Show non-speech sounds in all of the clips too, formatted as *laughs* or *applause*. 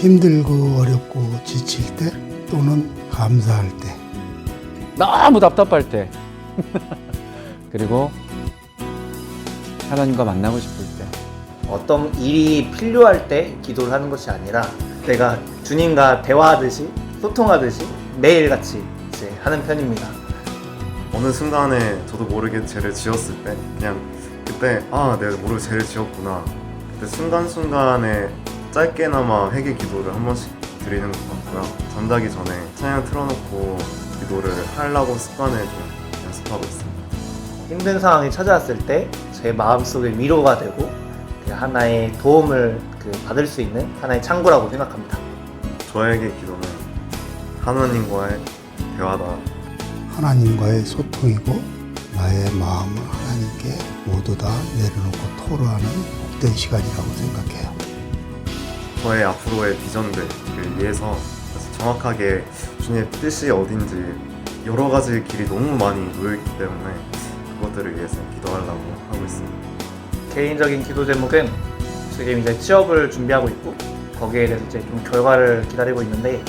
힘들고 어렵고 지칠 때 또는 감사할 때. 너무 답답할 때. *laughs* 그리고 하나님과 만나고 싶을 때. 어떤 일이 필요할 때 기도를 하는 것이 아니라 내가 주님과 대화하듯이 소통하듯이 매일같이 이제 하는 편입니다. 어느 순간에 저도 모르게 죄를 지었을 때 그냥 그때 아 내가 모르게 죄를 지었구나. 그때 순간순간에 짧게나마 회개 기도를 한 번씩 드리는 것 같고요. 잠자기 전에 찬양 틀어놓고 기도를 하려고 습관을 좀 연습하고 있습니다. 힘든 상황이 찾아왔을 때 제 마음속에 위로가 되고 그 하나의 도움을 그 받을 수 있는 하나의 창구라고 생각합니다. 저에게 기도는 하나님과의 대화다 하나님과의 소통이고 나의 마음을 하나님께 모두 다 내려놓고 토로하는 복된 시간이라고 생각해요. 저의 앞으로의 비전들을 위해서 정확하게 주님의 뜻이 어딘지 여러 가지 길이 너무 많이 놓여있기 때문에 그것들을 위해서 기도하려고 하고 있습니다. 개인적인 기도 제목은 지금 이제 취업을 준비하고 있고 거기에 대해서 이제 좀 결과를 기다리고 있는데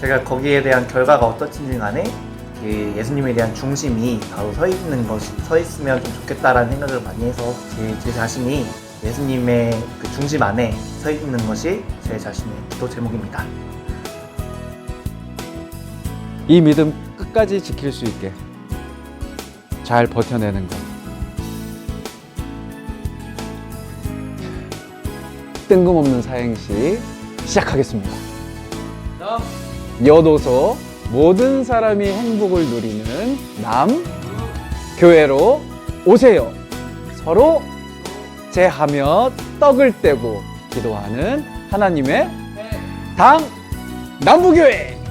제가 거기에 대한 결과가 어떻든지 간에 그 예수님에 대한 중심이 바로 서 있는 것이 서 있으면 좀 좋겠다라는 생각을 많이 해서 제, 제 자신이 예수님의 그 중심 안에 서 있는 것이 제 자신의 기도 제목입니다. 이 믿음 끝까지 지킬 수 있게 잘 버텨내는 것. 뜬금없는 사행시 시작하겠습니다. 여도서 모든 사람이 행복을 누리는 남 교회로 오세요. 서로 제하며 떡을 떼고 기도하는 하나님의 당 남부교회.